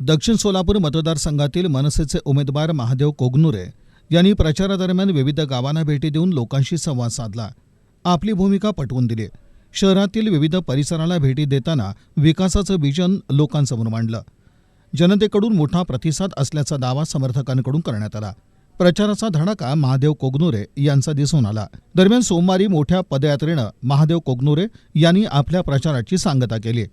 दक्षिण सोलापूर मतदारसंघातील मनसेचे उमेदवार महादेव कोगनुरे यांनी प्रचारादरम्यान विविध गावांना भेटी देऊन लोकांशी संवाद साधला. आपली भूमिका पटवून दिली. शहरातील विविध परिसराला भेटी देताना विकासाचं विजन लोकांसमोर मांडलं. जनतेकडून मोठा प्रतिसाद असल्याचा दावा समर्थकांकडून करण्यात आला. प्रचाराचा धडाका महादेव कोगनुरे यांचा दिसून आला. दरम्यान सोमवारी मोठ्या पदयात्रेनं महादेव कोगनुरे यांनी आपल्या प्रचाराची सांगता केली.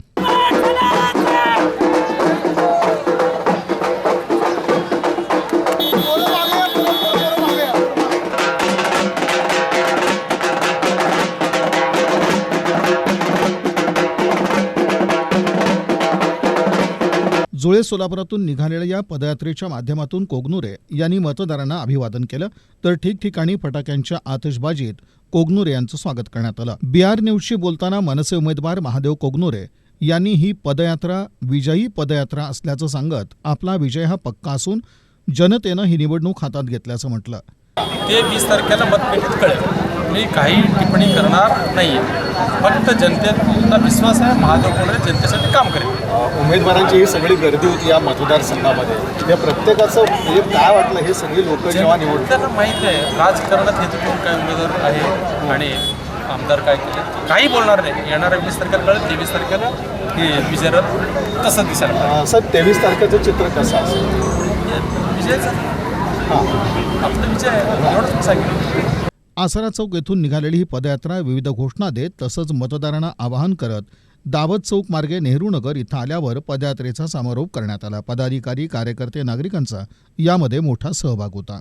जुळे सोलापुरातून निघालेल्या या पदयात्रेच्या माध्यमातून कोगनुरे यांनी मतदारांना अभिवादन केलं. तर ठिकठिकाणी फटाक्यांच्या आतषबाजीत कोगनुरे यांचं स्वागत करण्यात आलं. बिहार न्यूजशी बोलताना मनसे उमेदवार महादेव कोगनुरे यांनी ही पदयात्रा विजयी पदयात्रा असल्याचं सांगत आपला विजय हा पक्का असून जनतेनं ही निवडणूक हातात घेतल्याचं म्हटलं. ते वीस तारखेला मतपेटीत कळेल. मी काही टिप्पणी करणार नाही फक्त जनतेचा विश्वास आहे महादेव कोंडरे जनतेसाठी काम करेल. उमेदवारांची ही सगळी गर्दी होती या मतदारसंघामध्ये. त्या प्रत्येकाचं म्हणजे काय वाटलं हे सगळी लोक जेव्हा निवडतात माहीत आहे राजकारणात हे कोण काय उमेदवार आहे आणि आमदार काय केले काही बोलणार नाही. येणाऱ्या वीस तारखेला कळेल तेवीस तारखेला हे विजयरथ तसं दिसायला. सर तेवीस तारखेचं चित्र कसं असेल? विजयचं? हां. आपलं विजय आहे एवढंच सांगितलं. आसरा चौक येथून निघालेली ही पदयात्रा विविध घोषणा देत तसंच मतदारांना आवाहन करत दावत चौक मार्गे नेहरू नगर इथं आल्यावर पदयात्रेचा समारोप करण्यात आला. पदाधिकारी कार्यकर्ते नागरिकांचा यामध्ये मोठा सहभाग होता.